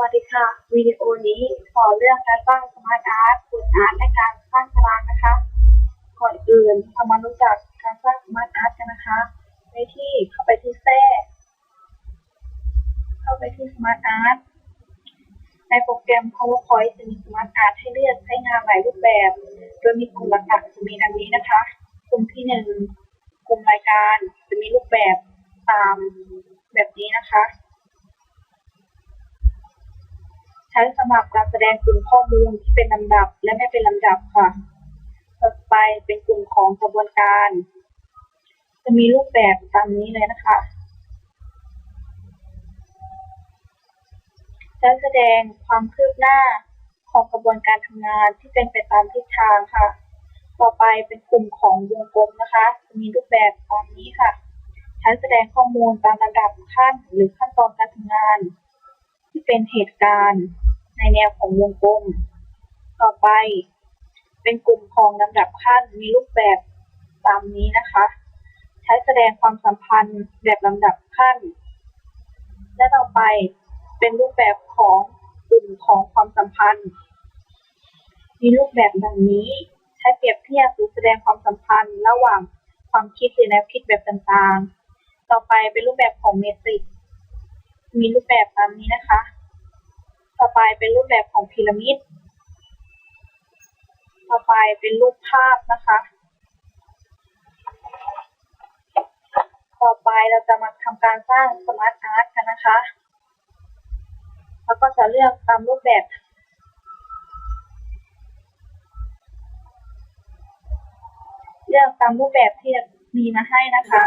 วัสดีค่ะ วิดีโอนี้สอนเรื่องการสร้างสมาร์ทอาร์ตบทอาร์ตและการสร้างตารางนะคะ ก่อนอื่นเรามารู้จักการสร้างสมาร์ทอาร์ตกันนะคะ ในที่เข้าไปที่แท้เข้าไปที่สมาร์ทอาร์ตในโปรแกรม PowerPoint จะมีสมาร์ทอาร์ตให้เลือกใช้งานหลายรูปแบบ โดยมีกลุ่มหลักๆจะมีดังนี้นะคะ กลุ่มที่หนึ่งกลุ่มรายการจะมีรูปแบบตามแบบนี้นะคะ ใช้สำหรับการแสดงกลุ่มข้อมูลที่เป็นลำดับและไม่เป็นลำดับค่ะ ต่อไปเป็นกลุ่มของกระบวนการ จะมีรูปแบบตามนี้เลยนะคะใช้แสดงความคืบหน้าของกระบวนการทำงานที่เป็นไปตามทิศทางค่ะ ต่อไปเป็นกลุ่มของวงกลมนะคะ จะมีรูปแบบตามนี้ค่ะ ใช้แสดงข้อมูลตามลำดับขั้นหรือขั้นตอนการทำงาน ที่เป็นเหตุการณ์ ในแนวของวงกลม ต่อไป เป็นกลุ่มของลำดับขั้นมีรูปแบบตามนี้นะคะ ใช้แสดงความสัมพันธ์แบบลำดับขั้น และต่อไปเป็นรูปแบบของกลุ่มของความสัมพันธ์ มีรูปแบบดังนี้ ใช้เปรียบเทียบหรือแสดงความสัมพันธ์ ระหว่างความคิดหรือแนวคิดแบบต่างๆ ต่อไปเป็นรูปแบบของเมตริก มีรูปแบบตามนี้นะคะ ต่อไปเป็นรูปแบบของพีระมิด ต่อไปเป็นรูปภาพนะคะ ต่อไปเราจะมาทำการสร้างสมาร์ทอาร์ตกันนะคะ แล้วก็จะเลือกตามรูปแบบเลือกตามรูปแบบที่มีมาให้นะคะ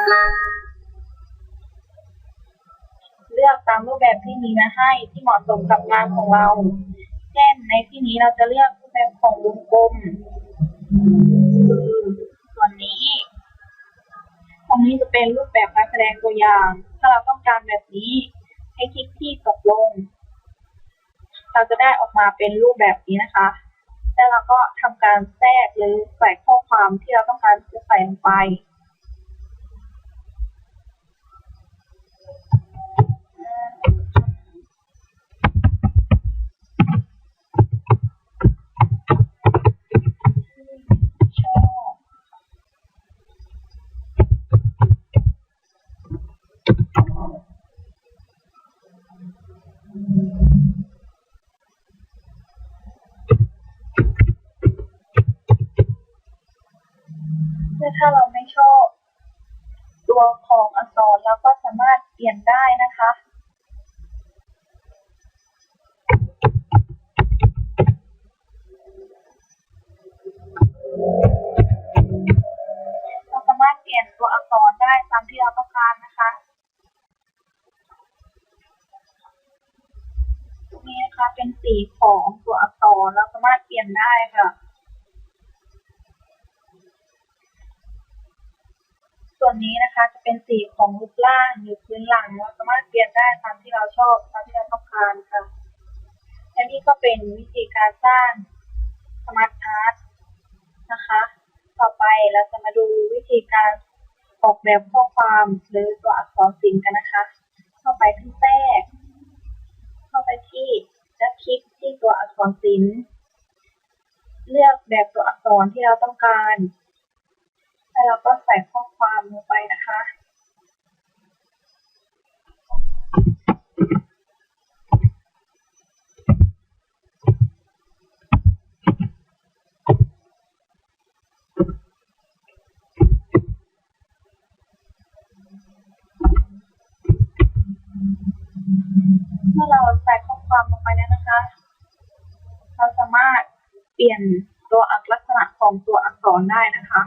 ตามรูปแบบที่มีมาให้ที่เหมาะสมกับงานของเรา เช่นในที่นี้เราจะเลือกรูปแบบของวงกลมส่วนนี้ ตรงนี้จะเป็นรูปแบบการแสดงตัวอย่าง ถ้าเราต้องการแบบนี้ให้คลิกที่ตกลง เราจะได้ออกมาเป็นรูปแบบนี้นะคะแล้วเราก็ทำการแทรกหรือใส่ข้อความที่เราต้องการจะใส่ลงไป ชอบและ ถ้าเราไม่ชอบ ตัวของอักษรเราก็สามารถเปลี่ยนได้นะคะ เราสามารถเปลี่ยนตัวอักษรได้ตามที่เราต้องการนะคะตรงนี้นะคะเป็นสีของตัวอักษรเราสามารถเปลี่ยนได้ค่ะ ส่วนนี้นะคะจะเป็นสีของรูปร่างหรือพื้นหลังเราสามารถเปลี่ยนได้ตามที่เราชอบตามที่เราต้องการค่ะและนี่ก็เป็นวิธีการสร้างสมาร์ทอาร์ตนะคะ ต่อไปเราจะมาดูวิธีการออกแบบข้อความหรือตัวอักษรศิลป์กันนะคะ เข้าไปที่แทรกเข้าไปที่และคลิกที่ตัวอักษรศิลป์เลือกแบบตัวอักษรที่เราต้องการ แล้วเราก็ใส่ข้อความลงไปนะคะเมื่อเราใส่ข้อความลงไปแล้วนะคะ เราสามารถเปลี่ยนตัวอักลักษณะของตัวอักษรได้นะคะ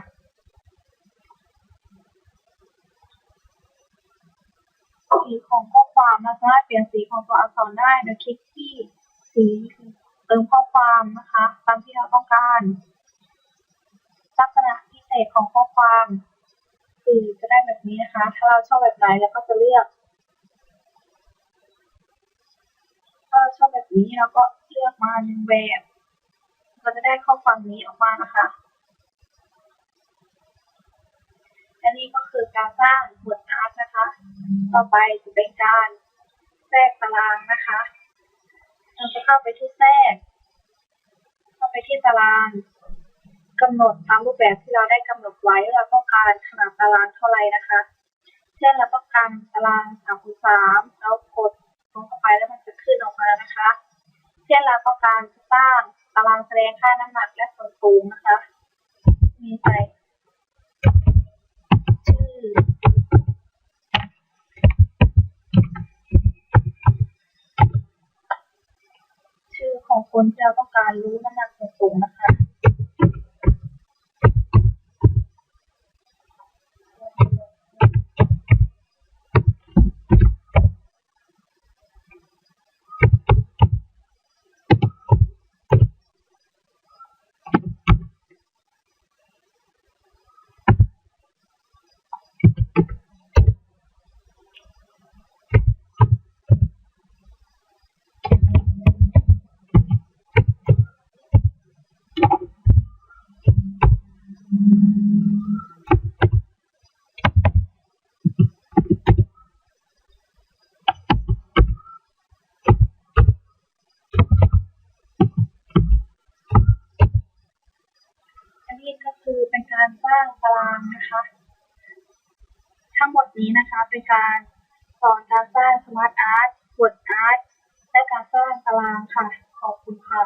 สีของข้อความเราสามารถเปลี่ยนสีของตัวอักษรได้โดยคลิกที่สีเติมข้อความนะคะ ตามที่เราต้องการ ลักษณะพิเศษของข้อความคือจะได้แบบนี้นะคะ ถ้าเราชอบแบบไหนเราก็จะเลือกถ้าเราชอบแบบนี้เราก็เลือกมาหนึ่งแบบเราจะได้ข้อความนี้ออกมานะคะ และนี่ก็คือการสร้างบทอาร์ตนะคะ ต่อไปจะเป็นการแทรกตารางนะคะ เราจะเข้าไปที่แทรก เข้าไปที่ตารางกำหนดตามรูปแบบที่เราได้กำหนดไว้เราต้องการขนาดตารางเท่าไหร่นะคะ เช่นเราต้องการตารางสามคูณสามแล้วกดลงเข้าไปแล้วมันจะขึ้นออกมาแล้วนะคะ เช่นเราต้องการสร้างตารางแสดงค่าน้ำหนักและส่วนสูงนะคะ มีใส่ชื่อ ชื่อของ คนที่เราต้องการรู้น้ำหนักสูงนะคะ อันนี้ก็คือเป็นการสร้างตาราง นะคะ ทั้งหมดนี้นะคะเป็นการสอนการสร้างสมาร์ทอาร์ตวต์อาร์ตและการสร้างตารางค่ะ ขอบคุณค่ะ